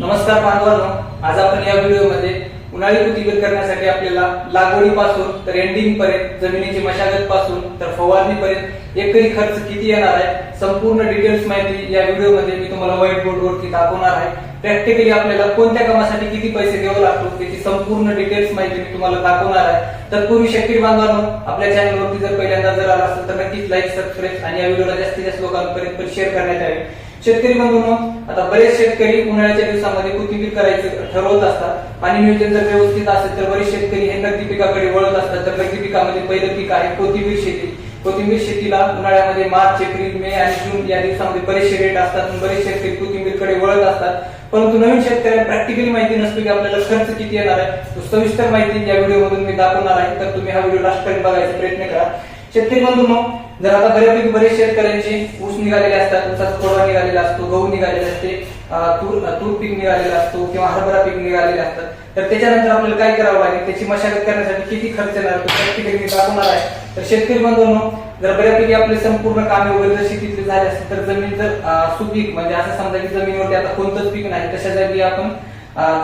नमस्कार बांधवांनो आज आपण या व्हिडिओमध्ये उन्हाळी कोथिंबीर करण्यासाठी आपल्याला लागवडीपासून तर एंडिंग पर्यंत जमिनीची मशागत पासून तर फवारणी पर्यंत एकरी खर्च किती येणार आहे संपूर्ण डिटेल्स माहिती या व्हिडिओमध्ये मी तुम्हाला व्हाईट बोर्ड वरती दाखवणार आहे. प्रॅक्टिकली आपल्याला कोणत्या कामासाठी किती पैसे द्यावे लागतो त्याची संपूर्ण डिटेल्स माहिती मी तुम्हाला दाखवणार आहे. तत्पूर्वी शेतकरी बांधवांनो आपल्या चॅनलवरती जर पहिल्यांदा जर आला असेल तर नक्कीच लाईक सबस्क्राईब आणि या व्हिडिओला जास्तीत जास्त लोकांपर्यंत शेअर करण्यात यावे. शेतकरी बंधूंनो आता बरेच शेतकरी उन्हाळ्याच्या दिवसामध्ये कोथिंबीर करायचे ठरवत असतात. आणि नियोजन जर व्यवस्थित असेल तर बरेच शेतकरी हे नगदी पिकाकडे वळत असतात. तर नगदी पिकामध्ये पहिलं पीक आहे कोथिंबीर शेती. कोथिंबीर शेतीला उन्हाळ्यामध्ये मार्च एप्रिल मे आणि जून या दिवसामध्ये बरेचसे रेट असतात बरेच शेतकरी कोथिंबीरकडे वळत असतात. परंतु नवीन शेतकऱ्यांना प्रॅक्टिकली माहिती नसतो की आपल्याला खर्च किती येणार आहे. तो सविस्तर माहिती या व्हिडिओमधून मी दाखवणार आहे. तर तुम्ही हा व्हिडिओ लास्टपर्यंत बघायचा प्रयत्न करा. शेतकरी बंधूंनो जर आता बऱ्यापैकी बरेच शेतकऱ्यांचे ऊस निघालेले असतात ऊसाचा खोडवा निघालेला असतो गहू निघालेले असते तूर तूर पीक निघालेला असतो किंवा हरभरा पीक निघालेले असतात. तर त्याच्यानंतर आपल्याला काय करावं लागेल? त्याची मशागत करण्यासाठी किती खर्च येणार तो मी दाखवणार आहे? तर शेतकरी बंधूंनो जर बऱ्यापैकी आपले संपूर्ण कामे वगैरे जर शेतीतले झाले असतील तर जमीन जर सुपीक म्हणजे असं समजा की जमिनीवरती आता कोणतंच पीक नाही तशा जागी आपण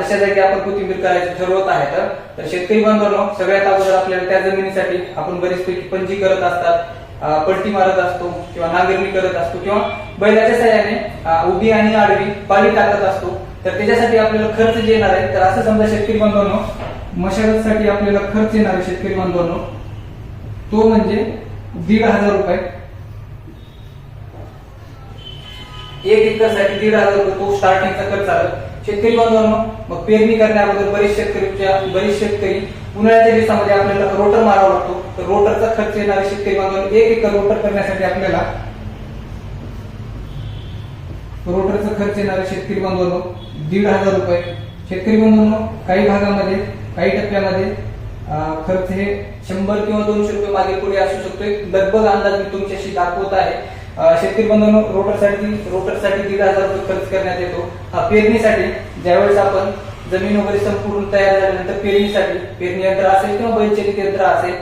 तशा जागी आपण कोथिंबीर करायची ठरवत आहे तर. शेतकरी बंधूंनो सगळ्यात अगोदर आपल्याला त्या जमिनीसाठी आपण बरेचपैकी पंजी करत असतात. पट्टी मारत असतो किंवा नांगरणी करत असतो किंवा बैलाच्या सहाय्याने उभी आणि आडवी पाणी टाकत असतो. तर त्याच्यासाठी आपल्याला खर्च जे येणार आहे तर असं समजा शेतकरी बांधवांनो मशागतसाठी आपल्याला खर्च येणार आहे शेतकरी बांधवांनो तो म्हणजे दीड हजार रुपये. एक एकरसाठी दीड हजार रुपये तो स्टार्टिंगचा खर्च आला. शेतकरी बांधवांनो मग पेरणी करण्या अगोदर बरेच शेतकरीच्या बरेच शेतकरी उन्हाळ्याच्या दिवसामध्ये आपल्याला रोटर मारावा लागतो. तर रोटरचा खर्च येणारे शेतकरी बांधवांनो एक एकर रोटर करण्यासाठी आपल्याला रोटरचा खर्च येणारे शेतकरी बांधवांनो दीड हजार रुपये. शेतकरी बांधवांनो काही भागामध्ये काही टप्प्यामध्ये खर्च हे शंभर किंवा दोनशे रुपये मागे पुढे असू शकतो लगभग अंदाज मी तुमच्याशी दाखवत आहे. शेतकरी बांधवांनो रोटरसाठी रोटरसाठी दीड हजार रुपये खर्च करण्यात येतो. हा पेरणीसाठी ज्यावेळेस आपण जमीन वगैरे संपूर्ण तयार झाल्यानंतर पेरणीसाठी पेरणी यंत्र असेल किंवा बैचलित यंत्र असेल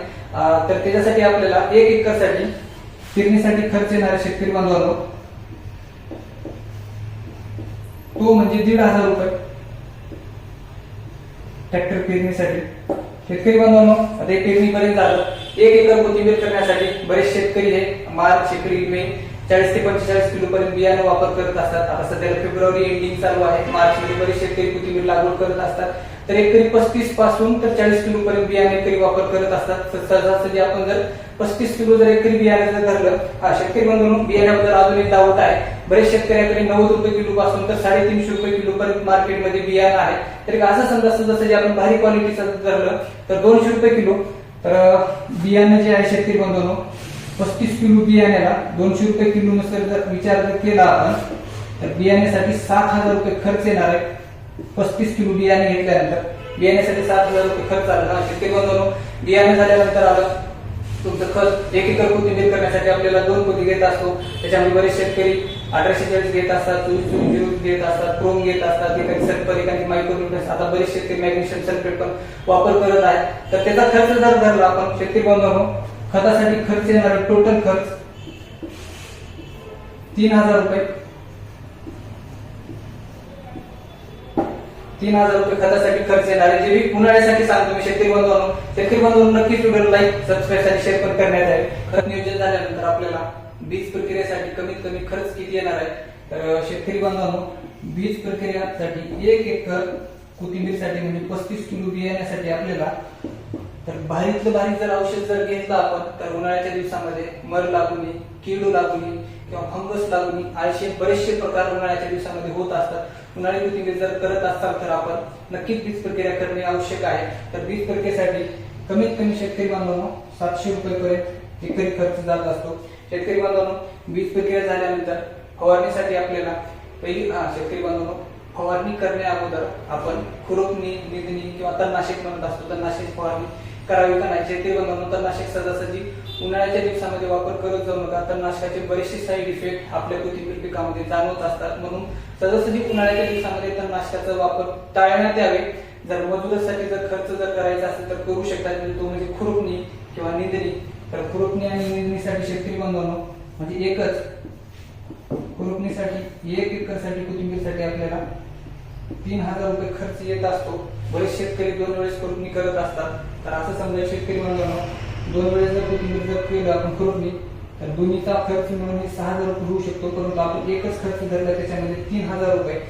तर त्याच्यासाठी आपल्याला एक एकरसाठी पेरणीसाठी खर्च येणारे शेतकरी बांधवांनो तो म्हणजे दीड हजार रुपये. ट्रॅक्टर पेरणीसाठी. शेतकरी बांधवांनो आता हे पेरणीपर्यंत झालं. एक एकर कोथिंबीर करण्यासाठी बरेच शेतकरी हे मार्च एप्रिल मे चाळीस ते पंचेचाळीस किलो पर्यंत बियाणं वापर करत असतात. आता सध्याला फेब्रुवारी एंडिंग चालू आहे. मार्च मध्ये बरेच शेतकरी कोथिंबीर लागवड करत असतात. तर एकरी पस्तीसपासून तर चाळीस किलो पर्यंत बियाणे एकरी वापर करत असतात. तर सहजासहजी आपण जर पस्तीस किलो जर एकरी बियाणे जर धरलं हा शेतकरी बंधून बियाण्याबद्दल अजून एक दावत आहे. बरेच शेतकऱ्याकडे नव्वद रुपये किलो पासून तर साडेतीनशे रुपये किलो पर्यंत मार्केटमध्ये बियाणं आहे. तर असं समजा जसं जे आपण भारी क्वालिटीचं धरलं तर दोनशे रुपये किलो तर बियाणं जे आहे शेतकरी बंधून पस्तीस किलो बियाण्याला दोनशे रुपये किलो नसेल जर विचार जर केला आपण तर बियाण्यासाठी सात हजार रुपये खर्च येणार आहे. पस्तीस किलो बियाणे घेतल्यानंतर बियाण्यासाठी सात हजार रुपये खर्च आला. शेतकरी बंधूंनो बियाणं झाल्यानंतर आलं. तुमचं खत एक एकर कोथिंबीर करण्यासाठी आपल्याला दोन पोती घेत असतो. त्याच्यामुळे बरेच शेतकरी अठराशे चाळीस घेत असतात चोवीस घेत असतात क्रोम घेत असतात एखादी सल्फर एखादी मायक्रोन्युट्रन्स आता बरेच शेतकरी मॅग्नेशियम सल्फेट पण वापर करत आहेत. तर त्याचा खर्च जर धरला आपण शेतकरी बांधवांनो खतासाठी खर्च येणारा टोटल खर्च तीन हजार रुपये. तीन हजार रुपये खतासाठी खर्च येणार. आहे जे मी उन्हाळ्यासाठी सांगतो मी शेतकरी बांधवांनो. शेतकरी बांधवांनो नक्कीच व्हिडिओ लाईक सबस्क्राईब आणि शेअर पण करण्यात आहे खत नियोजन झाल्यानंतर आपल्याला बीज प्रक्रियेसाठी कमीत कमी खर्च किती येणार आहे? तर शेतकरी बांधवांनो बीज प्रक्रियासाठी एक एकर कोथिंबीरसाठी म्हणजे पस्तीस किलो बियाण्यासाठी आपल्याला तर भारीतलं भारी जर औषध जर घेतलं आपण तर उन्हाळ्याच्या दिवसामध्ये मर लागू नये किडू लागू नये किंवा फंगस लागू नये आळशे बरेचसे प्रकार उन्हाळ्याच्या दिवसामध्ये होत असतात. उन्हाळी कोथिंबीर जर करत असाल तर आपण नक्कीच बीज प्रक्रिया करणे आवश्यक आहे. तर बीज प्रक्रियेसाठी कमीत कमी शेतकरी बांधवांनो सातशे रुपये पर्यंत एकरी खर्च जात असतो. शेतकरी बांधवांनो बीज प्रक्रिया झाल्यानंतर फवारणीसाठी आपल्याला पहिली हा शेतकरी बांधवांनो फवारणी करण्या अगोदर आपण खुरपणी निधनी किंवा तणनाशक म्हणत असतो. तणनाशक फवारणी करावी का नाही? शेतकरी बांधवांनो तणनाशक सहजासहजी उन्हाळ्याच्या दिवसामध्ये वापर करत जाऊ नका. तणनाशकाचे बरेचसे साईड इफेक्ट आपल्या कोथिंबीर पिकामध्ये जाणवत असतात. म्हणून सहजासहजी उन्हाळ्याच्या दिवसामध्ये तणनाशकाचा वापर टाळण्यात यावे. जर मजुरासाठी जर खर्च जर करायचा असेल तर करू शकतात म्हणजे तो म्हणजे खुरपणी किंवा निंदणी. तर खुरपणी आणि निंदणीसाठी शेतकरी बांधवांनो म्हणजे एकच. खुरपणीसाठी एक एकरसाठी कोथिंबीरसाठी आपल्याला तीन हजार रुपये खर्च येत असतो. बरेच शेतकरी दोन वेळेस खुरपणी करत असतात. तर असं समजा शेतकरी बांधवांनो दोन वेळेस जर कोथिंबीर जर केलं आपण खुरपणी तर दोन्हीचा खर्च मिळून सहा हजार रुपये होऊ शकतो. परंतु आपण एकच खर्च धरला त्याच्यामध्ये तीन हजार रुपये.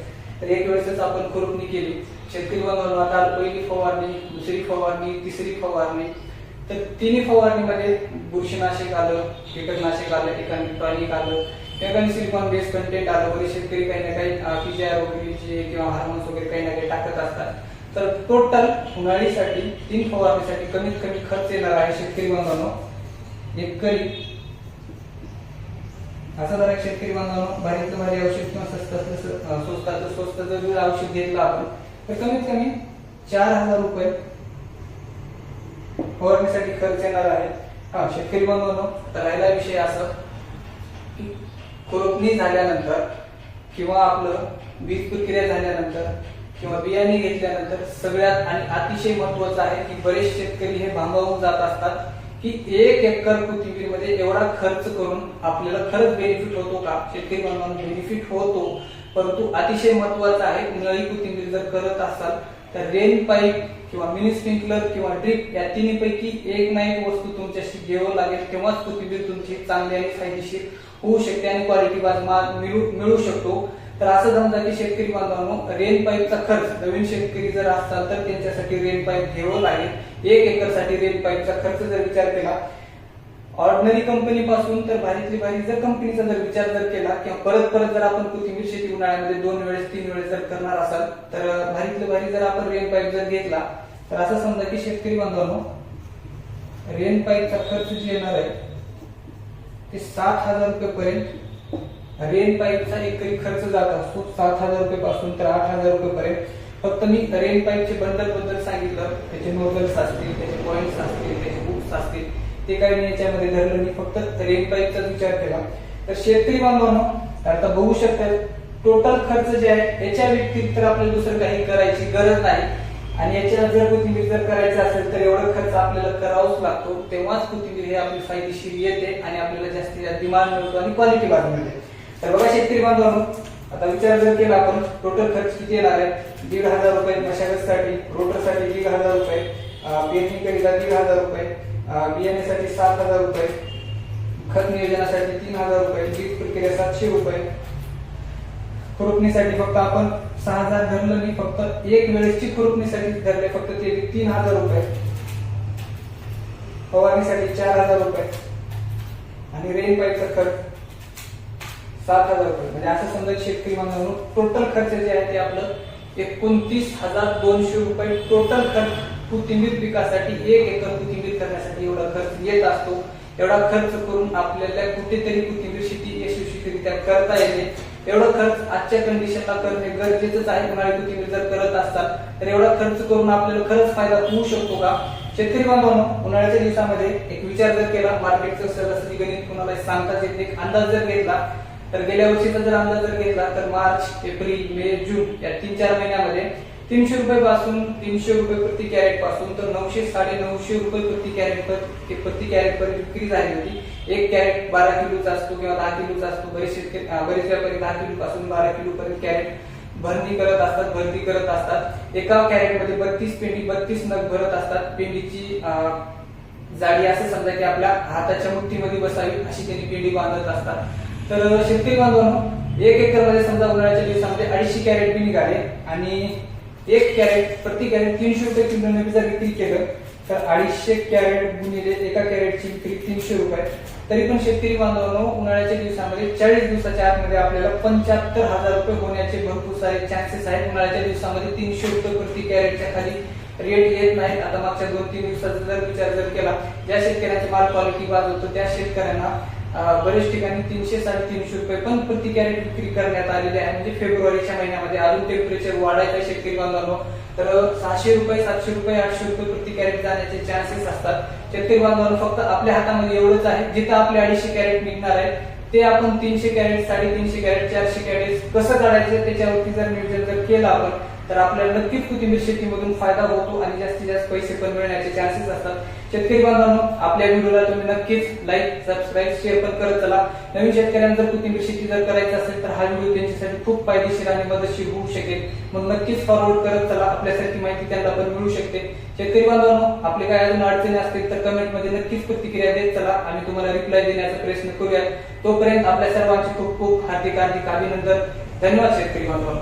तर एक वेळेसच आपण खुरपणी केली. शेतकरी बांधवांनो आता पहिली फवारणी दुसरी फवारणी तिसरी फवारणी तर तिन्ही फवारणीमध्ये बुरशीनाशक आलं कीटकनाशक आलं ठिकाणी प्राणी आलं ठिकाणी सिलिकॉन बेस कंटेंट आलं वगैरे शेतकरी काही ना काही पीजीआर वगैरे किंवा हार्मोन्स वगैरे काही ना काही टाकत असतात. तर टोटल उन्हाळीसाठी तीन फवारणीसाठी कमीत कमी खर्च येणार आहे शेतकरी बांधवांनो. एकरी. असं जरा शेतकरी बांधवांनो भारीतलं भारी औषध किंवा स्वस्तातलं स- स्वस्त जर औषध घेतलं आपण तर कमीत कमी चार हजार रुपये फवारणीसाठी खर्च येणार आहे. हा शेतकरी बांधवांनो राहिला विषय असं की खुरपणी झाल्यानंतर किंवा आपलं बीज प्रक्रिया झाल्यानंतर किंवा बियाणे घेतल्यानंतर सगळ्यात आणि अतिशय महत्वाचं आहे की बरेच शेतकरी हे भांबावून जात असतात की एक एकर कोथिंबीरमध्ये एवढा खर्च करून आपल्याला खरंच बेनिफिट होतो का? शेतकरी बांधवांना बेनिफिट होतो. परंतु अतिशय महत्वाचं आहे नळी कोथिंबीर जर करत असाल तर रेन पाईप किंवा मिनी स्प्रिंकलर किंवा ड्रिप या तिन्हीपैकी एक ना एक वस्तू तुमच्याशी घ्यावं लागेल. तेव्हाच कोथिंबीर तुमची चांगली आणि फायदेशीर होऊ शकते आणि क्वालिटी बाज माल मिळू मिळू शकतो. तर असं समजा की शेतकरी बांधवांनो रेन पाईपचा खर्च. नवीन शेतकरी जर असतात तर त्यांच्यासाठी रेन पाईप घ्यावं लागेल. एक एकरसाठी रेन पाईपचा खर्च जर विचार केला ऑर्डिनरी कंपनी पासून तर भारीतली भारी जर कंपनीचा जर विचार जर केला किंवा परत परत जर आपण कोथिंबीर शेती उन्हाळ्यामध्ये दोन वेळेस तीन वेळेस जर करणार असाल तर भारीतली भारी जर आपण रेन पाईप जर घेतला तर असं समजा की शेतकरी बांधवांनो रेन पाईपचा खर्च जे येणार आहे ते सात हजार रुपये पर्यंत रेन पाईपचा एकरी खर्च जात असतो. सात हजार रुपये पासून तर आठ हजार रुपये पर्यंत. फक्त मी रेन पाईपचे बंडलबद्दल सांगितलं त्याचे नोडल्स असतील त्याचे पॉइंट्स असतील त्याचे बुक्स असतील ते काही मी याच्यामध्ये धरलं मी फक्त रेन पाईपचाच विचार केला. तर शेतकरी बांधवांनो आता बघू शकतात टोटल खर्च जे आहे याच्या व्यतिरिक्त आपल्याला दुसरं काही करायची गरज नाही. आणि याच्या जर कोथिंबीर जर करायचं असेल तर एवढा खर्च आपल्याला करावाच लागतो. तेव्हाच कोथिंबीर हे आपली फायदेशीर येते आणि आपल्याला जास्तीत जास्त डिमांड मिळतो आणि क्वालिटी बाजू मिळते. तर बघा शेतकरी बांधवांनो आता विचार जर केला आपण टोटल खर्च किती येणार आहे? दीड हजार रुपये मशागतसाठी रोटरसाठी दीड हजार रुपये पेरणी दीड हजार रुपये. बियाण्यासाठी सात हजार रुपये खत नियोजनासाठी तीन हजार रुपये बीज प्रक्रिया सातशे रुपये. खुरपणीसाठी फक्त आपण सहा हजार धरलं नाही फक्त एक वेळेसची खुरपणीसाठी धरले फक्त ते तीन हजार रुपये. फवारणीसाठी चार हजार रुपये. आणि रेन पाईपचा खर्च सात हजार रुपये. म्हणजे असं समजा शेतकरी म्हणून टोटल खर्च जे आहे ते आपलं एकोणतीस हजार दोनशे रुपये टोटल खर्च. कोथिंबीर पिकासाठी एक एकर कोथिंबीर करण्यासाठी एवढा खर्च येत असतो. एवढा खर्च करून आपल्याला कुठेतरी कोथिंबीर शेती यशस्वीरित्या करता येते. एवढा खर्च आजच्या कंडिशनला करणे गरजेचंच आहे. उन्हाळी कोथिंबीर जर करत असतात तर एवढा खर्च करून आपल्याला खरंच फायदा होऊ शकतो का? शेतकरी बांधवांनो उन्हाळ्याच्या दिवसामध्ये एक विचार जर केला मार्केटचं सरासरी गणित कुणाला सांगताच येत एक अंदाज जर घेतला तर गेल्या वर्षीचा जर अंदाज जर घेतला तर मार्च एप्रिल मे जून या तीन चार महिन्यामध्ये तीनशे रुपये पासून तीनशे रुपये प्रति कॅरेटपासून तर नऊशे साडे नऊशे रुपये प्रति कॅरेट पर प्रति कॅरेट पर्यंत विक्री झाली होती. एक कॅरेट बारा किलोचा असतो किंवा दहा किलोचा असतो. बरेच शेतकरी बरेच व्यापारी दहा किलो पासून बारा किलो पर्यंत कॅरेट भरणी करत असतात भरती करत असतात. एका कॅरेटमध्ये बत्तीस पेंडी बत्तीस नग भरत असतात. पेंडीची जाडी असं समजा की आपल्या हाताच्या मुठीमध्ये बसावी अशी त्यांनी पेंडी बांधत असतात. तर शेतकरी बांधवांनो एक एकरमध्ये समजा उन्हाळ्याच्या दिवसामध्ये अडीचशे कॅरेट बी निघाले आणि एक कॅरेट प्रति कॅरेट तीनशे रुपये किलोने जर विक्री केलं तर अडीचशे कॅरेट गुणिले एका कॅरेटची विक्री तीनशे रुपये. तरी पण शेतकरी बांधवांनो उन्हाळ्याच्या दिवसामध्ये चाळीस दिवसाच्या आतमध्ये आपल्याला पंच्याहत्तर हजार रुपये होण्याचे भरपूर सारे चान्सेस आहेत. उन्हाळ्याच्या दिवसामध्ये तीनशे रुपये प्रति कॅरेटच्या खाली रेट येत नाहीत. आता मागच्या दोन तीन दिवसाचा जर विचार जर केला ज्या शेतकऱ्यांचा माल क्वालिटी बाद होतो त्या शेतकऱ्यांना बरेच ठिकाणी तीनशे साडेतीनशे रुपये पण प्रति कॅरेट विक्री करण्यात आलेले आहे. म्हणजे फेब्रुवारीच्या महिन्यामध्ये अजून टेम्परेचर वाढायचं शेतकरी बांधवांनो तर सहाशे रुपये सातशे रुपये आठशे रुपये प्रति कॅरेट जाण्याचे चान्सेस असतात. शेतकरी बांधवांनो फक्त आपल्या हातामध्ये एवढंच आहे. जिथं आपले अडीचशे कॅरेट निघणार आहे ते आपण तीनशे कॅरेट साडेतीनशे कॅरेट चारशे कॅरेट कसं काढायचं त्याच्यावरती जर नियोजन जर केलं आपण तर आपल्याला नक्कीच कोथिंबीर शेतीमधून फायदा होतो आणि जास्तीत जास्त पैसे पण मिळण्याचे चान्सेस असतात. शेतकरी बांधवांनो आपल्या व्हिडिओला तुम्ही नक्कीच लाईक सबस्क्राईब शेअर पण करत चला. नवीन शेतकऱ्यांना जर कोथिंबीर शेती जर करायची असेल तर हा व्हिडिओ त्यांच्यासाठी खूप फायदेशीर आणि मदतशीर होऊ शकेल. मग नक्कीच फॉरवर्ड करत चला. आपल्यासारखी माहिती त्यांना पण मिळू शकते. शेतकरी बांधवांनो आपले काय अजून अडचणी असतील तर कमेंटमध्ये नक्कीच प्रतिक्रिया देत चला आम्ही तुम्हाला रिप्लाय देण्याचा प्रयत्न करूया तोपर्यंत आपल्या सर्वांचे खूप खूप हार्दिक हार्दिक अभिनंदन. धन्यवाद शेतकरी बांधवांनो.